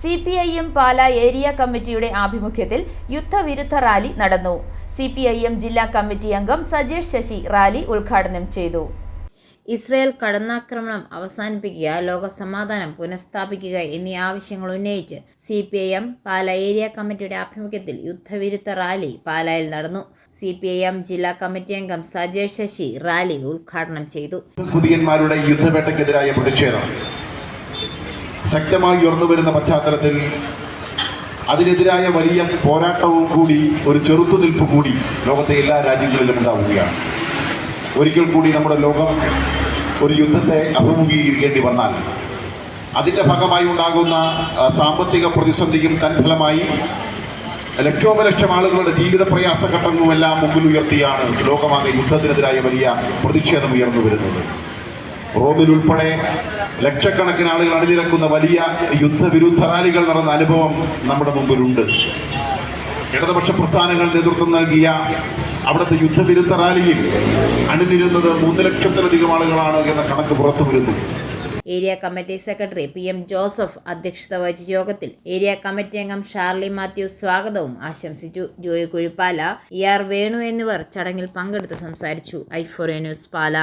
C P I M Pala area കമ്മിറ്റിയുടെ ആഭിമുഖ്യത്തിൽ യുദ്ധവിരുദ്ധ റാലി നടന്നു. സി പി ഐ എം ജില്ലാ കമ്മിറ്റി അംഗം സജേഷ് ശശി റാലി ഉദ്ഘാടനം ചെയ്തു. ഇസ്രയേൽ കടന്നാക്രമണം അവസാനിപ്പിക്കുക ലോക സമാധാനം പുനഃസ്ഥാപിക്കുക എന്നീ ആവശ്യങ്ങൾ ഉന്നയിച്ച് C P I M Pala area കമ്മിറ്റിയുടെ ആഭിമുഖ്യത്തിൽ യുദ്ധവിരുദ്ധ റാലി പാലായിൽ നടന്നു. സി പി ഐ എം ജില്ലാ കമ്മിറ്റി അംഗം സജേഷ് ശശി റാലി ഉദ്ഘാടനം ചെയ്തു. പുതിയന്മാരുടെ യുദ്ധവേട്ടയ്ക്കെതിരായ പ്രതിഷേധം. ശക്തമായി ഉയർന്നു വരുന്ന പശ്ചാത്തലത്തിൽ അതിനെതിരായ വലിയ പോരാട്ടവും കൂടി ഒരു ചെറുത്തുനിൽപ്പ് കൂടി ലോകത്തെ എല്ലാ രാജ്യങ്ങളിലും ഉണ്ടാവുകയാണ്. ഒരിക്കൽ കൂടി നമ്മുടെ ലോകം ഒരു യുദ്ധത്തെ അഭിമുഖീകരിക്കേണ്ടി വന്നാൽ അതിന്റെ ഭാഗമായി ഉണ്ടാകുന്ന സാമ്പത്തിക പ്രതിസന്ധിയും തൻഫലമായി ലക്ഷോപലക്ഷം ആളുകളുടെ ജീവിത പ്രയാസ ഘട്ടങ്ങളുമെല്ലാം മുമ്പിൽ ഉയർത്തിയാണ് ലോകമാകെ യുദ്ധത്തിനെതിരായ വലിയ പ്രതിഷേധം ഉയർന്നു വരുന്നത്. റോമിൽ ഉൾപ്പെടെ ലക്ഷക്കണക്കിന് ആളുകൾ അണിനിരക്കുന്ന വലിയ യുദ്ധവിരുദ്ധ റാലികൾ നടന്ന അനുഭവം നമ്മുടെ മുമ്പിലുണ്ട്. ഇടതുപക്ഷ പ്രസ്ഥാനങ്ങൾ നേതൃത്വം നൽകിയ അവിടുത്തെ യുദ്ധവിരുദ്ധ റാലിയിൽ അണിനിരുന്നത് മൂന്ന് ലക്ഷത്തിലധികം ആളുകളാണ് എന്ന കണക്ക് പുറത്തു വരുന്നു area committee secretary P M Joseph അധ്യക്ഷത വഹിച്ച യോഗത്തിൽ ഏരിയ കമ്മിറ്റി അംഗം ഷാർലി മാത്യു സ്വാഗതവും ആശംസിച്ചു. Joy Kuzhippala E R Venu എന്നിവർ ചടങ്ങിൽ പങ്കെടുത്ത് സംസാരിച്ചു. I four news Pala.